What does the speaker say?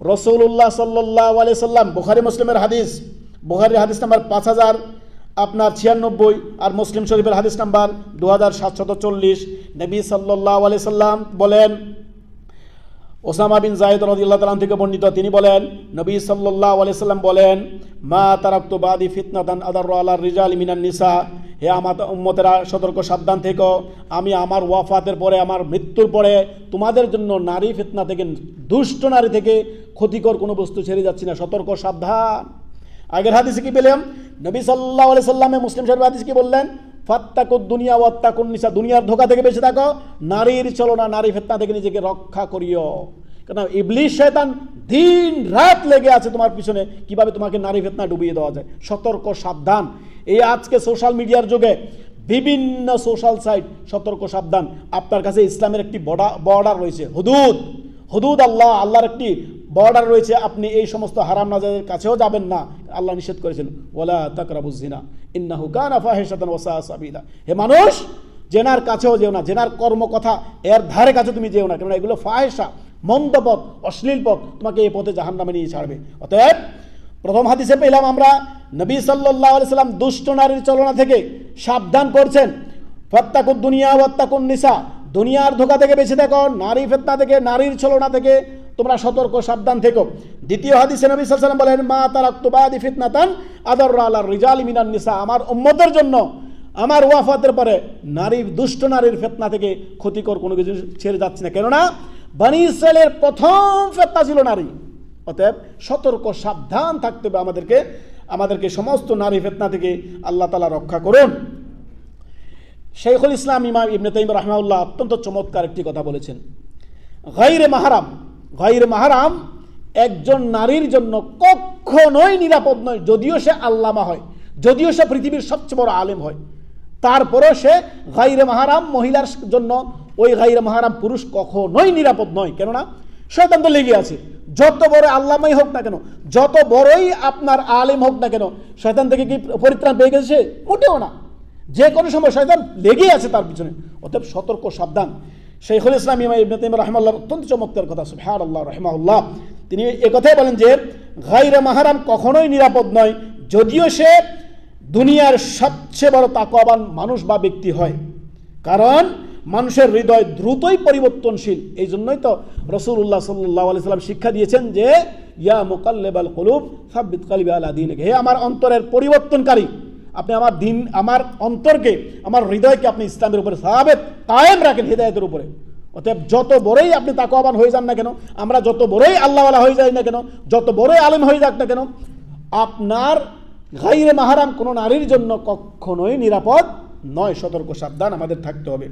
রসুল্লাহ সাল্লাহ আলি সাল্লাম, বুখারি, মুসলিমের হাদিস। বুখারির হাদিস নাম্বার পাঁচ হাজার, আপনার ছিয়ানব্বই আর মুসলিম শরীফের হাদিস নাম্বার দু হাজার সাতশত চল্লিশ। নবী সাল্লাহ আলি সাল্লাম বলেন, ওসামা বিন জায়দ রদিল্লাহ তালাম থেকে বর্ণিত, তিনি বলেন, নবী সাল্লাহ আলাইসাল্লাম বলেন, মা তারাক্তু বাদি ফিতনাতান আদার আল্লাহ রিজাল মিনান নিসা। হে আমার উম্মতেরা, সতর্ক, সাবধান থেকো। আমি আমার ওয়াফাতের পরে, আমার মৃত্যুর পরে তোমাদের জন্য নারী ফিতনা থেকে, দুষ্ট নারী থেকে ক্ষতিকর কোনো বস্তু ছেড়ে যাচ্ছি না, সতর্ক, সাবধান। আগের হাদিসে কি পেলাম? নবী সাল্লাহ আলি সাল্লামে মুসলিম শরীফ হাদিস কি বললেন? ফাত্তাকুদ দুনিয়া ওয়াত্তাকুন নিসা, দুনিয়ার ধোকা থেকে বেঁচে থাকো, নারীর চলনা নারী ফেতনা থেকে নিজেকে রক্ষা করিও। কেন ইবলিশ শয়তান দিন রাত লেগে আছে তোমার পিছনে, কীভাবে তোমাকে নারী ফেতনা ডুবিয়ে দেওয়া যায়? সতর্ক, সাবধান। এই আজকে সোশ্যাল মিডিয়ার যুগে বিভিন্ন সোশ্যাল সাইট সতর্ক, সাবধান। আপনার কাছে ইসলামের একটি বর্ডার রয়েছে, হুদুদ। হুদুদ আল্লাহ, আল্লাহর একটি বর্ডার রয়েছে, আপনি এই সমস্ত হারাম নাজাদের কাছেও যাবেন না। আল্লাহ নিষেধ করেছেন ওলা তাকরাবুজিনা ইন্নাহু কানা ফাহিশাতান ওয়া সাবিলা। হে মানুষ, জেনার কাছেও যেও না, জেনার কর্ম কথা এর ধারে কাছে তুমি যেও না, কেননা এগুলো ফাহেসা মন্দ পথ, অশ্লীল পথ তোমাকে এই পথে জাহান নামে নিয়ে ছাড়বে। অতএব, প্রথম হাদিসে পেলাম আমরা, নবী সাল্লাহ সাল্লাম দুষ্ট নারীর চলনা থেকে সাবধান করছেন। ফত্তাকুন দুনিয়া ওয়াত্তাকুন নিসা, দুনিয়ার ধোকা থেকে বেঁচে থাকো, নারী ফেতনা থেকে, নারীর ছলনা থেকে তোমরা সতর্ক, সাবধান থেকো। দ্বিতীয় হাদিসে নবী সাল্লাম বলেন, মা তারাক্তুবাদি ফিতনাতান আদর আল্লাহ রিজাল মিনান নিসা। আমার উম্মতের জন্য, আমার ওয়াফাতের পরে নারীর দুষ্ট নারীর ফেতনা থেকে ক্ষতিকর কোনো কিছু ছেড়ে যাচ্ছে না। কেননা, বানি ইসরায়েলের প্রথম ফেতনা ছিল নারী। অতএব সতর্ক, সাবধান থাকতে হবে আমাদেরকে আমাদেরকে সমস্ত নারী ফেতনা থেকে আল্লাহ তালা রক্ষা করুন। শেখুল ইসলাম ইমাম ইবনে তাইম রহমাউল্লাহ অত্যন্ত চমৎকার একটি কথা বলেছেন। গাইরে মাহারাম গাইরে মাহারাম, একজন নারীর জন্য কখনোই নিরাপদ নয়, যদিও সে আল্লামা হয়, যদিও সে পৃথিবীর সবচেয়ে বড় আলেম হয়। তারপরেও সে গাইরে মাহারাম, মহিলার জন্য ওই গাইরে মাহারাম পুরুষ কখনোই নিরাপদ নয়। কেননা, শয়তান তো লেগে আছে। যত বড় আল্লামাই হোক না কেন, যত বড়ই আপনার আলেম হোক না কেন, শয়তান থেকে কি পরিত্রাণ পেয়ে গেছে? মোটেও না। যে কোনো সময় শয়তান লেগেই আছে তার পিছনে। অতএব সতর্ক, সাবধান। শেখুল ইসলাম ইমা ইবনে তাইম রহমাল্লাহ অত্যন্ত চমৎকার কথা সুবহান আল্লাহ রহমাউল্লাহ তিনি কথাই বলেন যে গাইরে মাহারাম কখনোই নিরাপদ নয়, যদিও সে দুনিয়ার সবচেয়ে বড় তাকওয়াবান মানুষ বা ব্যক্তি হয়। কারণ মানুষের হৃদয় দ্রুতই পরিবর্তনশীল। এই জন্যই তো রসুল্লাহ সাল্লাহ আলি সাল্লাম শিক্ষা দিয়েছেন যে, ইয়া মোকাল্লেবাল কলুব, সাব্বিত কালিবা আলা দিন হে আমার অন্তরের পরিবর্তনকারী, আপনি আমার দিন, আমার অন্তরকে, আমার হৃদয়কে আপনি ইসলামের উপরে সাহাবেত কায়েম রাখেন হৃদায়তের উপরে। অতএব যত বড়ই আপনি তাকওয়াবান হয়ে যান না কেন, আমরা যত বড়ই আল্লাহওয়ালা হয়ে যাই না কেন, যত বড়ই আলেম হয়ে যাক না কেন, আপনার গাইরে মাহারাম কোনো নারীর জন্য কখনোই নিরাপদ নয়। সতর্ক সাবধান আমাদের থাকতে হবে।